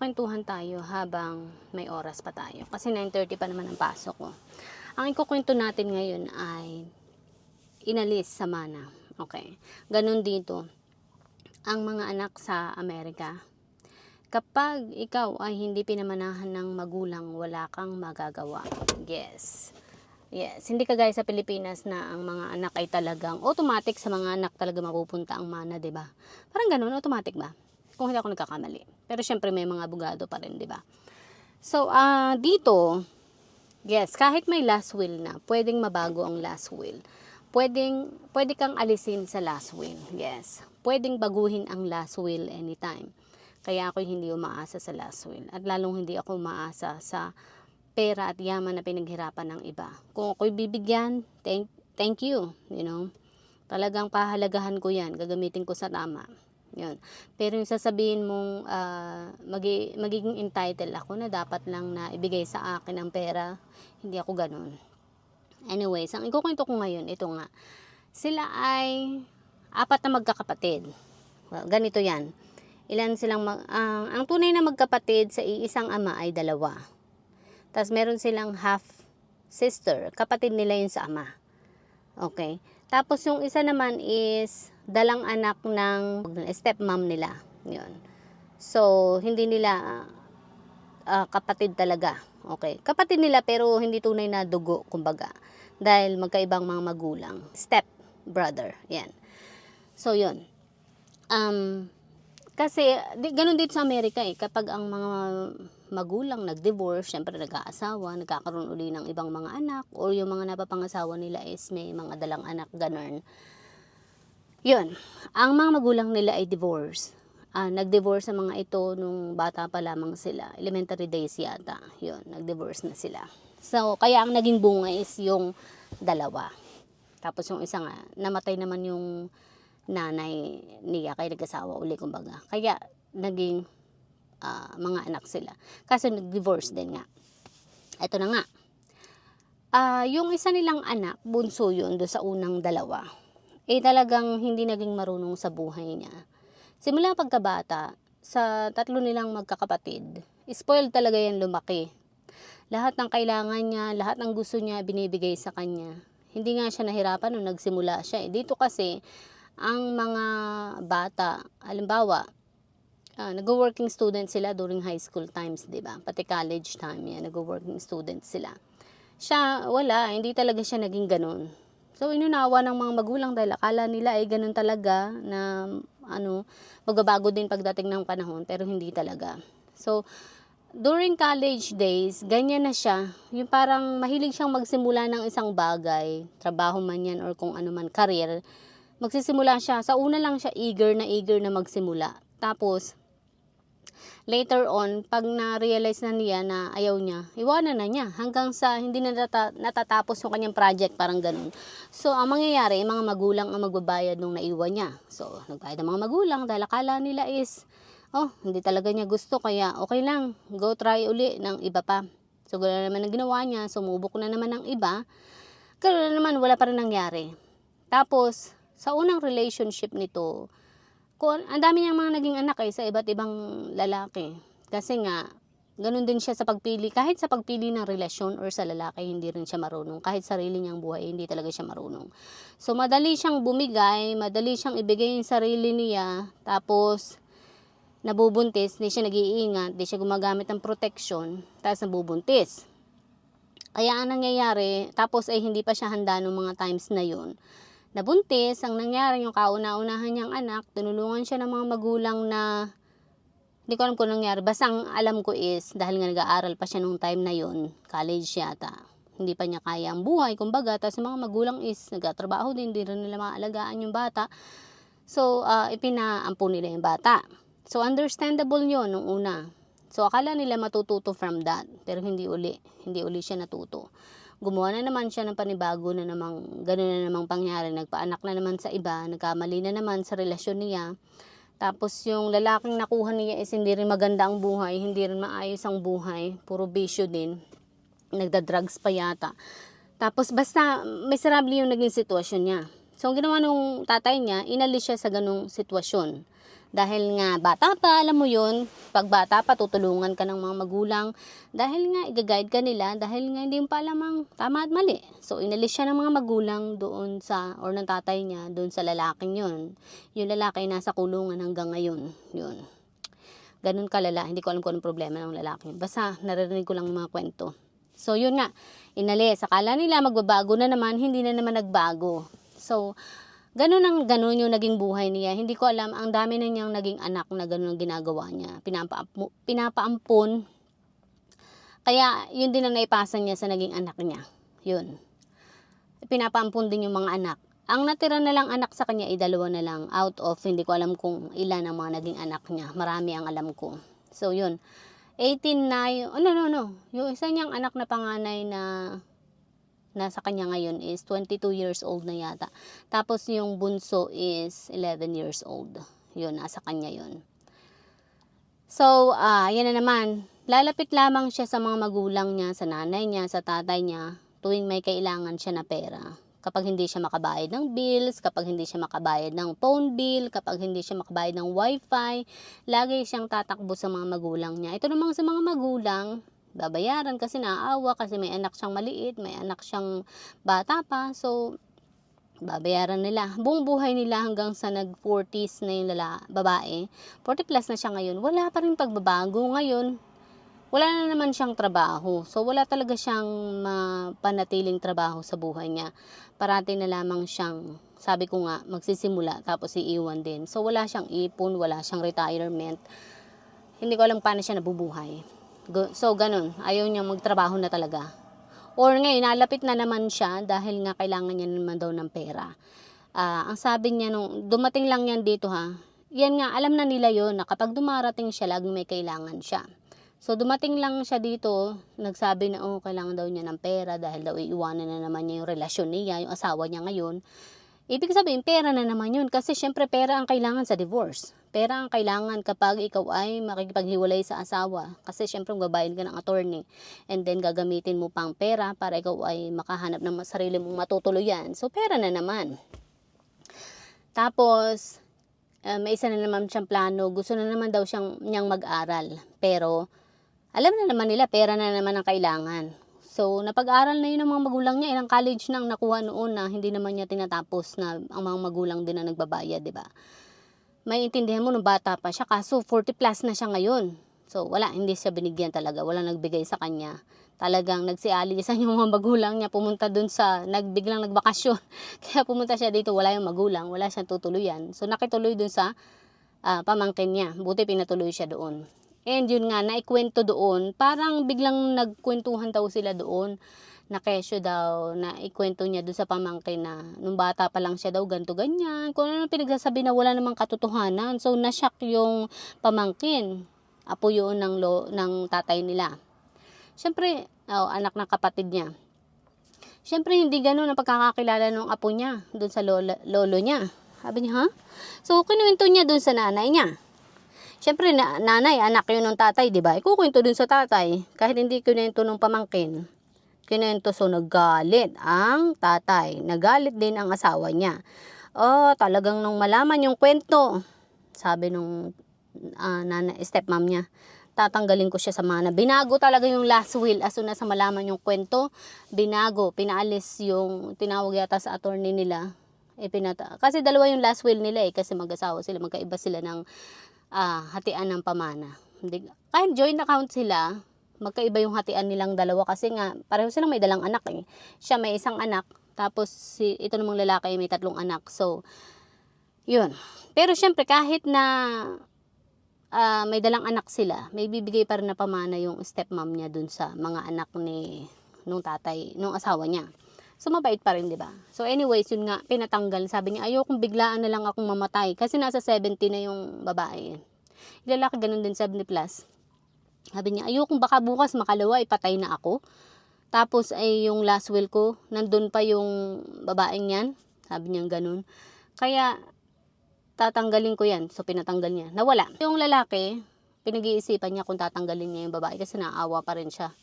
kwentuhan tayo habang may oras pa tayo. Kasi 9.30 pa naman ang pasok ko. Ang ikukwento natin ngayon ay inalis sa mana. Okay. Ganon dito. Ang mga anak sa Amerika, kapag ikaw ay hindi pinamanahan ng magulang, wala kang magagawa. Yes. Yes, hindi kagaya sa Pilipinas na ang mga anak ay talagang automatic sa mga anak talaga mapupunta ang mana, 'di ba? Parang ganun, automatic ba? Kung hindi ako nagkakamali. Pero syempre may mga abogado pa rin, 'di ba? So, ah dito, yes, kahit may last will na, pwedeng mabago ang last will. Pwedeng pwede kang alisin sa last will. Yes. Pwedeng baguhin ang last will anytime. Kaya ako hindi umaasa sa last will. At lalong hindi ako umaasa sa pera at yaman na pinaghirapan ng iba. Kung ako'y bibigyan, thank, thank you, you know. Talagang pahalagahan ko yan, gagamitin ko sa tama. Yun. Pero yung sasabihin mong ah, magi, magiging entitled ako na dapat lang na ibigay sa akin ang pera, hindi ako ganun. Anyways, ang ikukwento ko ngayon, ito nga. Sila ay apat na magkakapatid. Well, ganito yan. Ilan silang, mag, ang, ang tunay na magkapatid sa iisang ama ay dalawa. Tapos meron silang half sister, kapatid nila yun sa ama. Okay. Tapos yung isa naman is dalang anak ng stepmom nila. Yun. So, hindi nila ah, kapatid talaga. Okay. Kapatid nila pero hindi tunay na dugo, kumbaga. Dahil magkaibang mga magulang. Step brother. Yan. So, yun. Um, kasi, di, ganun dito sa Amerika eh. Kapag ang mga magulang nag-divorce, syempre nag-aasawa, nagkakaroon uli ng ibang mga anak, or yung mga napapangasawa nila is may mga dalang anak, ganun. Yun. Ang mga magulang nila ay divorce. Ah, nag-divorce sa mga ito nung bata pa lamang sila. Elementary days yata. Yun, nag-divorce na sila. So, kaya ang naging bunga is yung dalawa. Tapos yung isa nga, namatay naman yung nanay niya kaya nag-asawa uli kumbaga. Kaya naging ah, mga anak sila. Kasi nag-divorce din nga. Ito na nga. Ah, yung isa nilang anak, bunso yun do sa unang dalawa. Eh talagang hindi naging marunong sa buhay niya. Simula pagkabata, sa tatlo nilang magkakapatid, spoiled talaga yan lumaki. Lahat ng kailangan niya, lahat ng gusto niya, binibigay sa kanya. Hindi nga siya nahirapan nung nagsimula siya. Eh. Dito kasi, ang mga bata, halimbawa, ah, nag-working student sila during high school times, di ba? Pati college time yan, nag-working student sila. Siya, wala, hindi talaga siya naging ganun. So, inunawa ng mga magulang dahil akala nila ay ganun talaga na ano, magbabago din pagdating ng panahon, pero hindi talaga. So, during college days, ganyan na siya. Yung parang mahilig siyang magsimula ng isang bagay, trabaho man yan or kung ano man, career. Magsisimula siya. Sa una lang siya eager na eager na magsimula. Tapos, later on, pag na-realize na niya na ayaw niya, iwanan na niya. Hanggang sa hindi na nata- natatapos yung kanyang project, parang ganun. So, ang mangyayari, mga magulang ang magbabayad nung naiwan niya. So, nagbayad ang mga magulang dahil akala nila is, oh, hindi talaga niya gusto, kaya okay lang, go try uli ng iba pa. So, gano'n naman ang ginawa niya, sumubok na naman ng iba. Gano'n na naman, wala pa rin nangyari. Tapos, sa unang relationship nito, kung, ang dami niyang mga naging anak eh, sa iba't ibang lalaki. Kasi nga, ganun din siya sa pagpili. Kahit sa pagpili ng relasyon or sa lalaki, hindi rin siya marunong. Kahit sarili niyang buhay, hindi talaga siya marunong. So, madali siyang bumigay, madali siyang ibigay yung sarili niya. Tapos, nabubuntis, hindi siya nag-iingat, hindi siya gumagamit ng protection, tapos nabubuntis. Kaya ang nangyayari, tapos ay hindi pa siya handa nung mga times na yun. Nabuntis, ang nangyari yung kauna-unahan niyang anak, tinulungan siya ng mga magulang na hindi ko alam kung nangyari. Basta ang alam ko is, dahil nga nag-aaral pa siya nung time na yun, college yata, hindi pa niya kaya ang buhay, kumbaga, tapos mga magulang is, nagtatrabaho din, hindi rin nila maalagaan yung bata. So, uh, ipinaampo nila yung bata. So, understandable yun nung una. So, akala nila matututo from that. Pero hindi uli. Hindi uli siya natuto. Gumawa na naman siya ng panibago na namang, gano'n na namang pangyari. Nagpaanak na naman sa iba. Nagkamali na naman sa relasyon niya. Tapos yung lalaking nakuha niya is hindi rin maganda ang buhay. Hindi rin maayos ang buhay. Puro bisyo din. Nagda-drugs pa yata. Tapos basta miserable yung naging sitwasyon niya. So, ang ginawa nung tatay niya, inalis siya sa ganung sitwasyon Dahil nga bata pa, alam mo yun, pag bata pa, tutulungan ka ng mga magulang. Dahil nga, i-guide ka nila, dahil nga hindi mo pa alam ang tama at mali. So, inalis siya ng mga magulang doon sa, or ng tatay niya, doon sa lalaking yun. Yung lalaki nasa kulungan hanggang ngayon. Yun. Ganun kalala. Hindi ko alam kung anong problema ng lalaki. Basta, naririnig ko lang mga kwento. So, yun nga, inalis. Akala nila magbabago na naman, hindi na naman nagbago. So, ganun ang ganun yung naging buhay niya. Hindi ko alam, ang dami na niyang naging anak na ganun ang ginagawa niya. Pinapa, pinapaampon. Kaya, yun din ang naipasa niya sa naging anak niya. Yun. Pinapaampon din yung mga anak. Ang natira na lang anak sa kanya ay dalawa na lang. Out of, hindi ko alam kung ilan ang mga naging anak niya. Marami ang alam ko. So, yun. 18 na yung, oh, no, no, no. Yung isa niyang anak na panganay na nasa kanya ngayon is 22 years old na yata. Tapos yung bunso is 11 years old. Yun, nasa kanya yun. So, ah, yan na naman. Lalapit lamang siya sa mga magulang niya, sa nanay niya, sa tatay niya, tuwing may kailangan siya na pera. Kapag hindi siya makabayad ng bills, kapag hindi siya makabayad ng phone bill, kapag hindi siya makabayad ng wifi, lagi siyang tatakbo sa mga magulang niya. Ito namang sa mga magulang, babayaran kasi naaawa kasi may anak siyang maliit, may anak siyang bata pa. So, babayaran nila. Buong buhay nila hanggang sa nag-40s na yung lala, babae. 40 plus na siya ngayon. Wala pa rin pagbabago ngayon. Wala na naman siyang trabaho. So, wala talaga siyang mapanatiling trabaho sa buhay niya. Parati na lamang siyang, sabi ko nga, magsisimula tapos iiwan din. So, wala siyang ipon, wala siyang retirement. Hindi ko alam paano siya nabubuhay. So, ganun. Ayaw niya magtrabaho na talaga. Or ngayon, nalapit na naman siya dahil nga kailangan niya naman daw ng pera. Ah, ang sabi niya nung dumating lang yan dito ha. Yan nga, alam na nila yon na kapag dumarating siya, laging may kailangan siya. So, dumating lang siya dito, nagsabi na, oh, kailangan daw niya ng pera dahil daw iiwanan na naman niya yung relasyon niya, yung asawa niya ngayon. Ibig sabihin, pera na naman yun. Kasi syempre, pera ang kailangan sa divorce. Pera ang kailangan kapag ikaw ay makikipaghiwalay sa asawa. Kasi syempre, magbabayad ka ng attorney. And then, gagamitin mo pang pera para ikaw ay makahanap ng sarili mong matutuluyan. So, pera na naman. Tapos, eh, may isa na naman siyang plano. Gusto na naman daw siyang niyang mag-aral. Pero, alam na naman nila, pera na naman ang kailangan. So, napag-aral na yun ng mga magulang niya. Ilang college nang nakuha noon na hindi naman niya tinatapos na ang mga magulang din na nagbabayad, di ba? May intindihan mo nung bata pa siya. Kaso, 40 plus na siya ngayon. So, wala, hindi siya binigyan talaga. Wala nagbigay sa kanya. Talagang nagsialisan yung mga magulang niya. Pumunta dun sa, nagbiglang nagbakasyon. Kaya pumunta siya dito, wala yung magulang. Wala siyang tutuluyan. So, nakituloy dun sa ah, pamangkin niya. Buti pinatuloy siya doon. And yun nga, naikwento doon, parang biglang nagkwentuhan daw sila doon na kesyo daw, na ikwento niya doon sa pamangkin na nung bata pa lang siya daw, ganto ganyan. Kung ano pinagsasabi na wala namang katotohanan. So, nasyak yung pamangkin. Apo yun ng, lo, ng tatay nila. Siyempre, oh, anak ng kapatid niya. Siyempre, hindi ganun ang pagkakakilala ng apo niya doon sa lola, lolo niya. Sabi niya, ha? So, kinuwento niya doon sa nanay niya. Siyempre, na, nanay, anak yun ng tatay, di ba? Ikukwento dun sa tatay. Kahit hindi kinuwento ng pamangkin. Kinuwento, so nagalit ang tatay. Nagalit din ang asawa niya. Oh, talagang nung malaman yung kwento, sabi nung ah, nana, stepmom niya, tatanggalin ko siya sa mana. Binago talaga yung last will as soon as malaman yung kwento. Binago, pinaalis yung tinawag yata sa attorney nila. Eh, pinata kasi dalawa yung last will nila eh kasi mag-asawa sila, magkaiba sila ng ah, hatian ng pamana. Hindi, kahit joint account sila, magkaiba yung hatian nilang dalawa kasi nga pareho silang may dalang anak eh. Siya may isang anak, tapos si ito namang lalaki may tatlong anak. So, yun. Pero syempre kahit na ah, may dalang anak sila, may bibigay pa rin na pamana yung stepmom niya dun sa mga anak ni nung tatay, nung asawa niya. So, mabait pa rin, di ba? So, anyways, yun nga, pinatanggal. Sabi niya, ayokong biglaan na lang akong mamatay. Kasi nasa 70 na yung babae. Yung lalaki, ganun din, 70 plus. Sabi niya, ayokong baka bukas makalawa, ipatay na ako. Tapos, ay yung last will ko, nandun pa yung babaeng yan. Sabi niya, ganun. Kaya, tatanggalin ko yan. So, pinatanggal niya. Nawala. Yung lalaki, pinag-iisipan niya kung tatanggalin niya yung babae kasi naawa pa rin siya.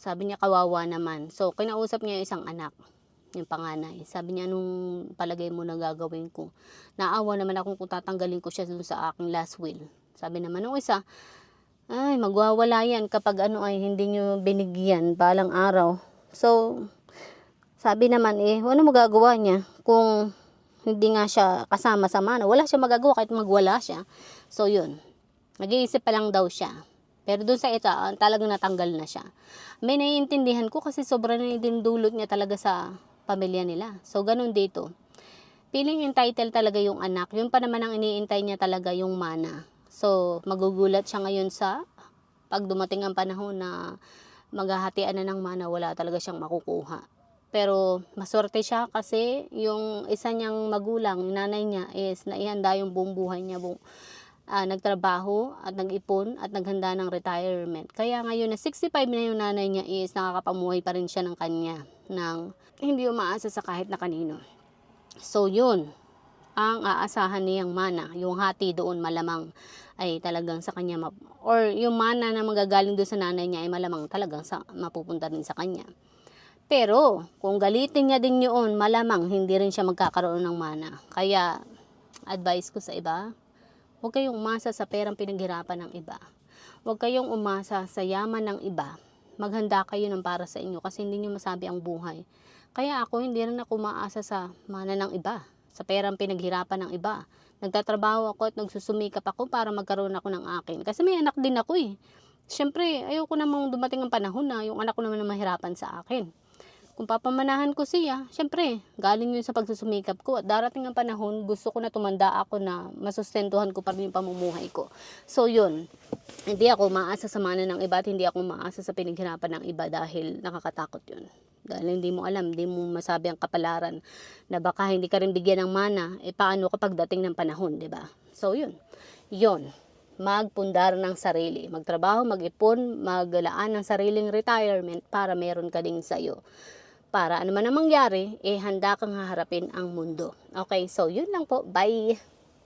Sabi niya, kawawa naman. So, kinausap niya yung isang anak. yung panganay. Sabi niya, anong palagay mo na gagawin ko? Naawa naman ako kung tatanggalin ko siya sa aking last will. Sabi naman nung isa, ay, magwawala yan kapag ano ay hindi nyo binigyan balang araw. So, sabi naman eh, ano magagawa niya kung hindi nga siya kasama sa mana. Wala siya magagawa kahit magwala siya. So, yun. Nag-iisip pa lang daw siya. Pero doon sa ito, ah, talagang natanggal na siya. May naiintindihan ko kasi sobrang naiindulot niya talaga sa pamilya nila. So, ganun dito. Feeling entitled talaga yung anak. Yun pa naman ang iniintay niya talaga yung mana. So, magugulat siya ngayon sa pag dumating ang panahon na maghahatian na ng mana, wala talaga siyang makukuha. Pero maswerte siya kasi yung isa niyang magulang, yung nanay niya is naihanda yung buong buhay niya, buong, ah, nagtrabaho at nag-ipon at naghanda ng retirement. Kaya ngayon na 65 na yung nanay niya is nakakapamuhay pa rin siya ng kanya ng hindi umaasa sa kahit na kanino. So yun, ang aasahan niyang mana, yung hati doon malamang ay talagang sa kanya map- or yung mana na magagaling doon sa nanay niya ay malamang talagang sa mapupunta din sa kanya. Pero kung galitin niya din yun, malamang hindi rin siya magkakaroon ng mana. Kaya advice ko sa iba, huwag kayong umasa sa perang pinaghirapan ng iba. Huwag kayong umasa sa yaman ng iba. Maghanda kayo ng para sa inyo kasi hindi niyo masabi ang buhay. Kaya ako hindi rin ako maasa sa mana ng iba, sa perang pinaghirapan ng iba. Nagtatrabaho ako at nagsusumikap ako para magkaroon ako ng akin. Kasi may anak din ako eh. Siyempre, ayoko namang dumating ang panahon na yung anak ko naman na mahirapan sa akin. Kung papamanahan ko siya, syempre, galing yun sa pagsusumikap ko. At darating ang panahon, gusto ko na tumanda ako na masustentuhan ko pa rin yung pamumuhay ko. So, yun. Hindi ako maasa sa mana ng iba at hindi ako maasa sa pinaghirapan ng iba dahil nakakatakot yun. Dahil hindi mo alam, hindi mo masabi ang kapalaran na baka hindi ka rin bigyan ng mana, eh paano kapag dating ng panahon, di ba? So, yun. Yun magpundar ng sarili. Magtrabaho, mag-ipon, maglaan ng sariling retirement para meron ka ding sayo para ano man ang mangyari, eh handa kang haharapin ang mundo. Okay, so yun lang po. Bye!